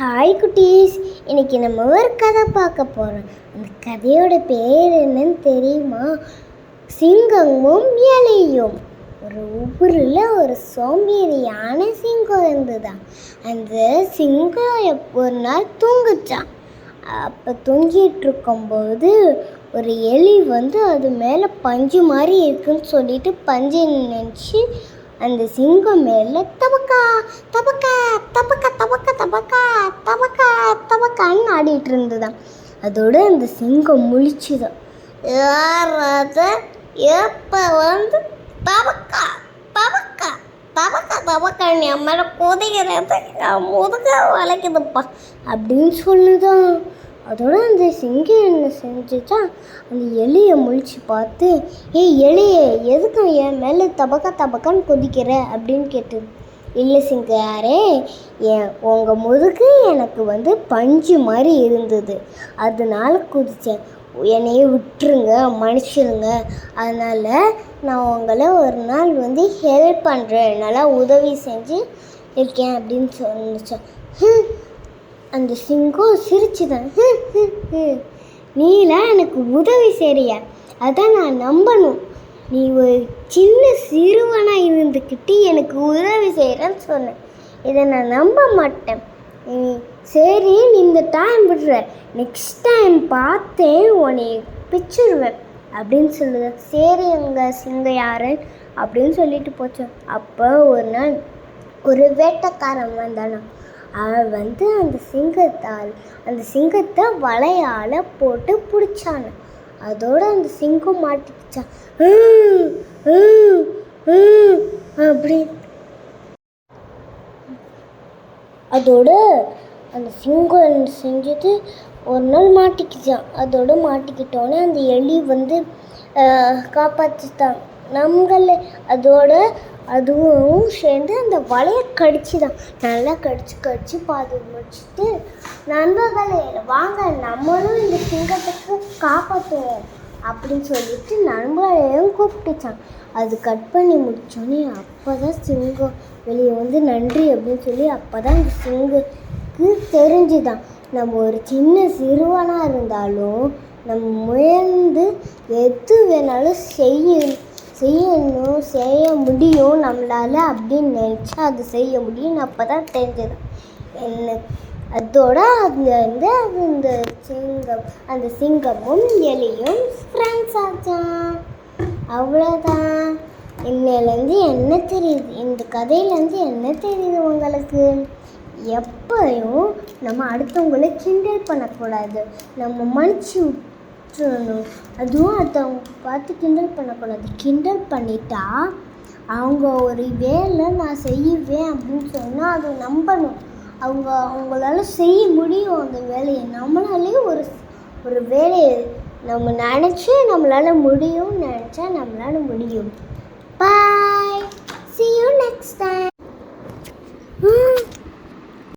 Hi குட்டீஸ். இன்னைக்கு நம்ம ஒரு கதை பார்க்க போகிறோம் அந்த கதையோட பேர் என்னன்னு தெரியுமா? சிங்கமும் எலையும். ஒரு ஊரில் ஒரு சோம்பேறியான சிங்கம் இருந்துதான் அந்த சிங்கம் ஒரு நாள் தூங்குச்சான் அப்போ தூங்கிட்டு இருக்கும்போது ஒரு எலி வந்து அது மேலே பஞ்சு மாதிரி இருக்குன்னு சொல்லிட்டு பஞ்சு நினச்சி அந்த சிங்கம் மேலே தபக்கா தபக்கா தபக்கா தபக்கா தபக்கா தபக்கா தபக்கான்னு ஆடிட்டு இருந்ததான் அதோட அந்த சிங்கம் முழிச்சுதான் யாராவது எப்போ வந்து தபக்கா தபக்கா தபக்கா தபக்கா நீ மேலே குதிக்கிறது முதுக வளைக்குதுப்பா அப்படின்னு சொல்லுதான் அதோட அந்த சிங்கம் என்ன செஞ்சுச்சா அந்த எலியை முழிச்சு பார்த்து ஏய் எலியே எதுக்கு என் மேலே தபக்கா தபக்கான்னு கொதிக்கிற? அப்படின்னு கேட்டது. இல்லை சிங்காரே என் உங்கள் முதுகு எனக்கு வந்து பஞ்சு மாதிரி இருந்தது. அதனால குதித்தேன் என்னையே விட்டுருங்க மன்னிச்சிருங்க. அதனால் நான் உங்களை ஒரு நாள் வந்து ஹெல்ப் பண்ணுறேன் நல்லா உதவி செஞ்சு இருக்கேன் அப்படின்னு சொன்னிச்சேன் அந்த சிங்கம் சிரிச்சுதான் நீலாம் எனக்கு உதவி செய்றிய? அதான் நான் நம்பணும். நீ ஒரு சின்ன சிறுவனாக இருந்துக்கிட்டு எனக்கு உதவி செய்கிறேன்னு சொன்னேன் இதை நான் நம்ப மாட்டேன். நீ சரி நீ இந்த டைம் விடுற. நெக்ஸ்ட் டைம் பார்த்தேன் உன்னை பிச்சிருவேன். அப்படின்னு சொல்லுது. சரி எங்கள் சிங்க யாரு? அப்படின்னு சொல்லிட்டு போச்சோம் அப்போ ஒரு நாள் ஒரு வேட்டைக்காரன் வந்தானா. அவன் வந்து அந்த சிங்கத்தால் அந்த சிங்கத்தை வலையால் போட்டு பிடிச்சான். அதோட அந்த சிங்கம் மாட்டிக்கிச்சான் அப்படி. அதோட அந்த சிங்கம் செஞ்சது? ஒரு நாள் மாட்டிக்கிச்சான் அதோட மாட்டிக்கிட்டோன்னே அந்த எலி வந்து ஆஹ், காப்பாத்திட்டான். அதோட அதுவும் சேர்ந்து அந்த வலையை கடிச்சுதான். நல்லா கடிச்சு கடிச்சு பாது முடிச்சுட்டு நண்பர்களே வாங்க நம்மளும் இந்த சிங்கத்துக்கு காப்பாற்றுவோம் அப்படின்னு சொல்லிட்டு நண்பர்களையும் கூப்பிட்டுச்சான். அது கட் பண்ணி முடிச்சோன்னே அப்போ தான் சிங்கம் வெளியே வந்து நன்றி அப்படின்னு சொல்லி அப்போ தான் அந்த சிங்கத்துக்கு தெரிஞ்சுதான். நம்ம ஒரு சின்ன சிறுவனாக இருந்தாலும் நம்ம முயன்று எது வேணாலும் செய்ய செய்யணும் செய்ய முடியும். நம்மளால அப்படின்னு நினச்சா அது செய்ய முடியும் அப்போ தான் தெரிஞ்சது. என்ன அதோட அது வந்து அது இந்த சிங்கம் அந்த சிங்கமும் எலியும் ஃப்ரெண்ட்ஸ் ஆச்சான் அவ்வளோதான் இன்னையிலேருந்து என்ன தெரியுது? இந்த கதையிலேருந்து என்ன தெரியுது உங்களுக்கு? எப்பயும் நம்ம அடுத்தவங்களை கிண்டல் பண்ணக்கூடாது. நம்ம மனுச்சு சொல்லணும் அதுவும் அடுத்தவங்க பார்த்து கிண்டல் பண்ணக்கூடாது. கிண்டல் பண்ணிட்டா அவங்க ஒரு வேலை நான் செய்வேன் அப்படின்னு சொன்னால் அதை நம்பணும். அவங்க அவங்களால செய்ய முடியும் அந்த வேலையை. நம்மளாலேயும் ஒரு ஒரு வேலையை நம்ம நினச்சி நம்மளால முடியும்னு நினச்சா நம்மளால முடியும். Bye see you next time